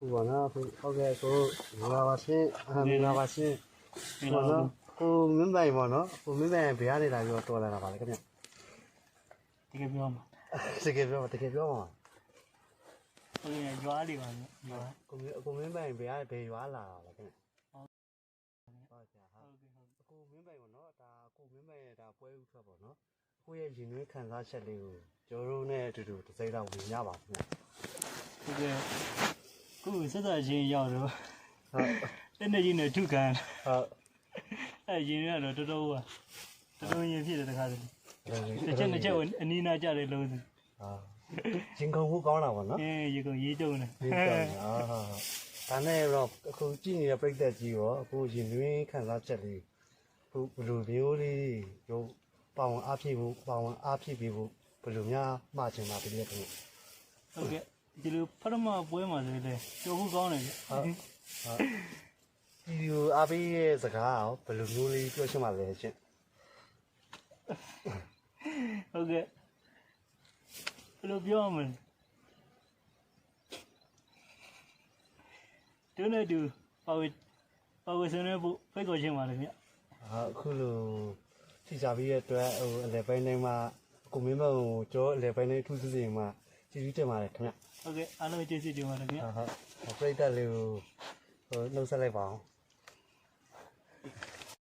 ဟိုပါနော်ဟုတ်ကဲ့ကိုမင်္ဂလာပါရှင်အာမင်္ဂလာပါရှင်မင်္ဂလာပါကိုမင်းပိုင်ပါနော်ကိုမင်းပိုင်ဘယ်ကနေလာပြီးတော့တော်လာတာပါလဲခင်ဗျတကယ်ပြောမှာတကယ်ပြောတကယ်ပြောပါဟုတ်ကဲ့ကြွားလေးပါနော်ကြွားကိုမင်းကိုမင်းပိုင်ဘယ်ကဘယ်ရွာလာတာလဲခင်ဗျဟုတ်ကဲ့ဟာဟုတ်ကဲ့ဟုတ်ကဲ့ကိုမင်းပိုင်ပေါ့နော်ဒါကိုမင်းပိုင်ရဲ့ဒါပွဲဥထွက်ပေါ့နော်ကိုရဲ့ရင်သွေးခံစားချက်လေးကိုကျော်တို့နဲ့အတူတူတစ်စိမ့်တော့ဝင်ရပါခင်ဗျဟုတ်ကဲ့ခု ဆက်ဆက်ချင်းရောက်တော့ဟုတ်တက်နေကြီးနဲ့ထုခံဟုတ်အဲရင်ရတော့တော်တော်ကတော်တော်ရင်ဖြစ်တယ်တခါတည်းဟုတ်တစ်ချက်နှစ်ချက်ကိုအနီးနားကြတယ်လုံးစဟာရင်ကုန်ဖို့ကောင်းတာပေါ့နော်အဲရေကုန်ရေးတုံးတယ်ဒီကောင်းတာဟာဟာဒါနဲ့တော့အခုကြည့်နေတဲ့ပြိတ္တကြီးရောအခုရင်သွင်းခံစားချက်လေးခုဘယ်လိုမျိုးလေးရောပေါဝင်အားဖြည့်ဖို့ပေါဝင်အားဖြည့်ပြီးဖို့ဘယ်လိုများမှားချင်ပါပြီလဲခင်ဗျဟုတ်ကဲ့ ဒီလိုဖရမပွဲမှာဆိုလေကြော်ဖို့ကောင်းတယ်ဗျဟုတ်ဟုတ်ဒီလိုအားပေးရဲ့စကားရောဘယ်လိုမျိုးလေးပြောချင်ပါလဲရှင်ဟုတ်ကဲ့ဘယ်လိုပြောမလဲတူနေတူပါဝပါဝစနေဖို့ဖိတ်ခေါ်ခြင်းပါလေဗျဟာအခုလိုထိကြပြီးရဲ့အတွက်ဟိုအလဲပိုင်းတိုင်းမှာကိုမင်းမကိုကြောအလဲပိုင်းတိုင်းထူးထူးစီမှာ ကြည့်ပြီးတင်ပါတယ်ခင်ဗျဟုတ်ကဲ့အားလုံးကျေးဇူးတင်ပါတယ်ဗျဟုတ်ဟုတ်ပြိတ္တလေးကိုဟိုနှုတ်ဆက်လိုက်ပါအောင်